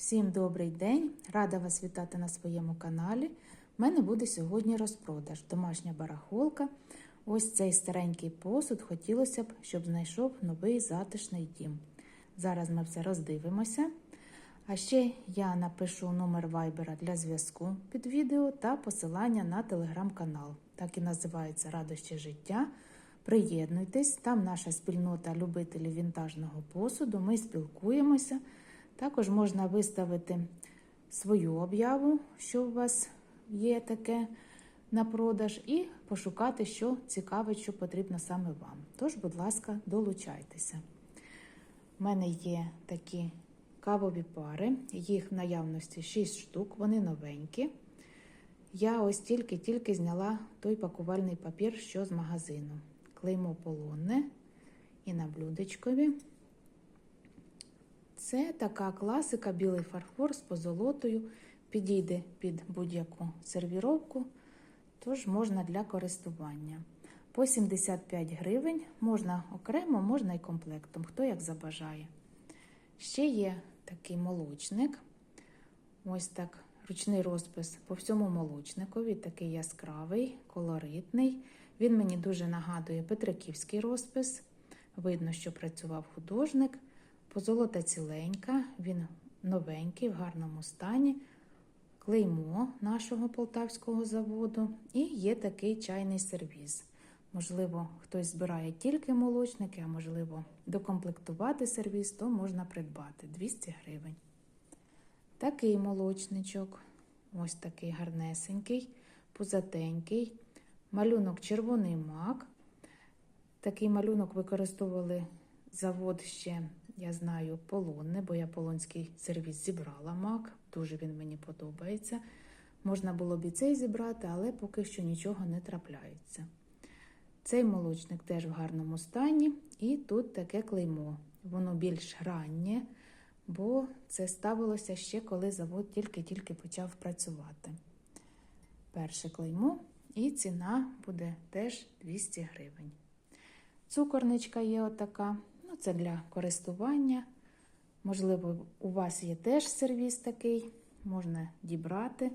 Всім добрий день! Рада вас вітати на своєму каналі. У мене буде сьогодні розпродаж, домашня барахолка. Ось цей старенький посуд хотілося б, щоб знайшов новий затишний дім. Зараз ми все роздивимося. А ще я напишу номер вайбера для зв'язку під відео та посилання на телеграм-канал. Так і називається Радощі життя. Приєднуйтесь, там наша спільнота любителів вінтажного посуду. Ми спілкуємося. Також можна виставити свою об'яву, що у вас є таке на продаж, і пошукати, що цікаве, що потрібно саме вам. Тож, будь ласка, долучайтеся. У мене є такі кавові пари, їх в наявності 6 штук, вони новенькі. Я ось тільки-тільки зняла той пакувальний папір, що з магазину. Клеймо полонне і на блюдечкові. Це така класика, білий фарфор з позолотою. Підійде під будь-яку сервіровку, тож можна для користування. По 75 гривень можна окремо, можна і комплектом, хто як забажає. Ще є такий молочник. Ось так ручний розпис по всьому молочникові, такий яскравий, колоритний. Він мені дуже нагадує Петриківський розпис. Видно, що працював художник. Позолота ціленька, він новенький, в гарному стані. Клеймо нашого полтавського заводу. І є такий чайний сервіз. Можливо, хтось збирає тільки молочники, а можливо, докомплектувати сервіз, то можна придбати 200 гривень. Такий молочничок, ось такий гарнесенький, пузатенький. Малюнок червоний мак. Такий малюнок використовували завод ще, я знаю, полонне, бо я полонський сервіс зібрала мак. Дуже він мені подобається. Можна було б і цей зібрати, але поки що нічого не трапляється. Цей молочник теж в гарному стані, і тут таке клеймо. Воно більш раннє, бо це ставилося ще коли завод тільки-тільки почав працювати. Перше клеймо, і ціна буде теж 200 гривень. Цукорничка є отака, це для користування. Можливо, у вас є теж сервіс такий, можна дібрати.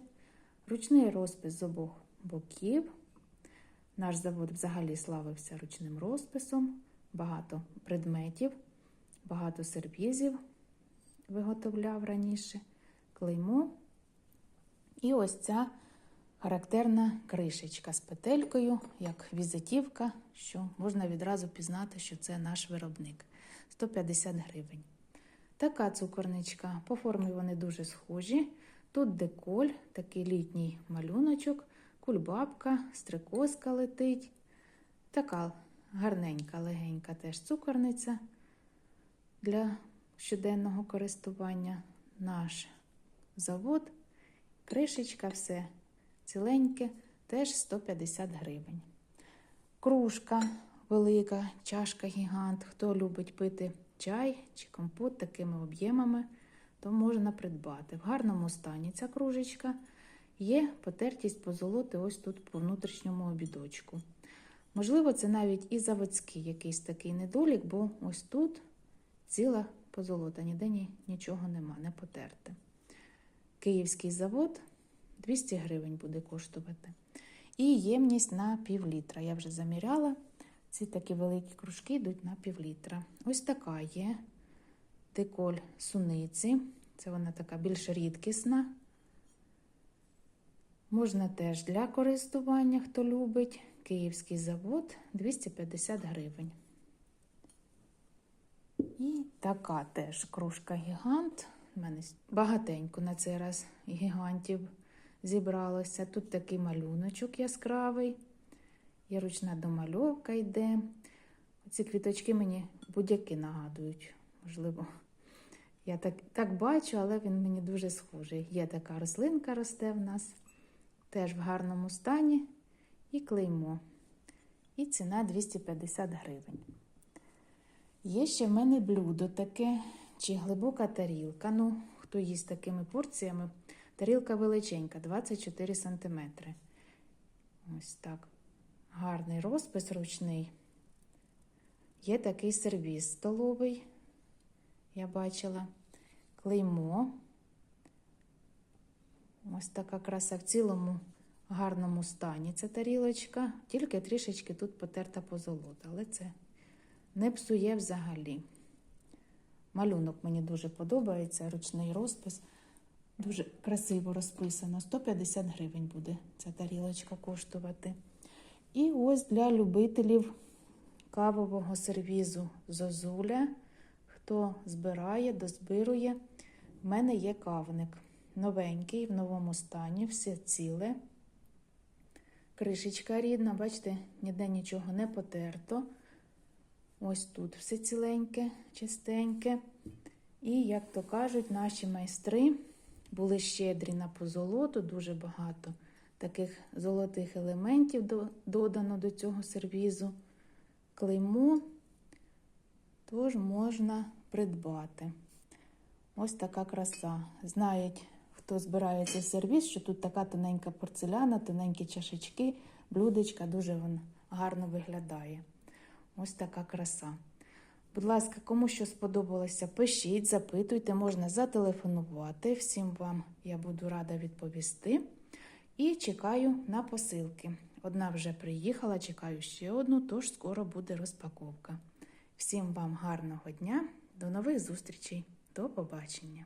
Ручний розпис з обох боків. Наш завод взагалі славився ручним розписом, багато предметів, багато сервізів виготовляв раніше, клеймо. І ось ця характерна кришечка з петелькою, як візитівка, що можна відразу пізнати, що це наш виробник 150 гривень. Така цукорничка, по формі вони дуже схожі. Тут деколь, такий літній малюночок, кульбабка, стрикозка летить. Така гарненька, легенька теж цукорниця для щоденного користування. Наш завод, кришечка, все ціленьке, теж 150 гривень. Кружка велика, чашка гігант. Хто любить пити чай чи компот такими об'ємами, то можна придбати. В гарному стані ця кружечка. Є потертість позолоти ось тут по внутрішньому обідочку. Можливо, це навіть і заводський якийсь такий недолік, бо ось тут ціла позолота, ніде ні, нічого нема, не потерте. Київський завод 200 гривень буде коштувати. І ємність на пів літра. Я вже заміряла. Ці такі великі кружки йдуть на пів літра. Ось така є деколь суниці. Це вона така більш рідкісна. Можна теж для користування, хто любить. Київський завод 250 гривень. І така теж кружка гігант. У мене багатенько на цей раз гігантів зібралося. Тут такий малюночок яскравий. Є ручна домальовка йде. Ці квіточки мені будь-які нагадують. Можливо, я так так бачу, але він мені дуже схожий. Є така рослинка росте в нас, теж в гарному стані. І клеймо. І ціна 250 гривень. Є ще в мене блюдо таке, чи глибока тарілка. Ну, хто їсть такими порціями, тарілка величенька, 24 см. Ось так. Гарний розпис ручний. Є такий сервіс столовий, я бачила клеймо Ось така краса в цілому гарному стані. Ця тарілочка, тільки трішечки тут потерта позолота, але це не псує взагалі. Малюнок мені дуже подобається, ручний розпис. Дуже красиво розписано. 150 гривень буде ця тарілочка коштувати. І ось для любителів кавового сервізу Зозуля. Хто збирає, дозбирує. В мене є кавник. Новенький, в новому стані, все ціле. Кришечка рідна, бачите, ніде нічого не потерто. Ось тут все ціленьке, чистеньке. І, як то кажуть, наші майстри були щедрі на позолоту, дуже багато таких золотих елементів додано до цього сервізу. Клеймо тож можна придбати. Ось така краса. Знають, хто збирає цей сервіс, що тут така тоненька порцеляна, тоненькі чашечки, блюдечка, дуже вона гарно виглядає. Ось така краса. Будь ласка, кому що сподобалося, пишіть, запитуйте, можна зателефонувати. Всім вам я буду рада відповісти. І чекаю на посилки. Одна вже приїхала, чекаю ще одну, тож скоро буде розпаковка. Всім вам гарного дня, до нових зустрічей, до побачення!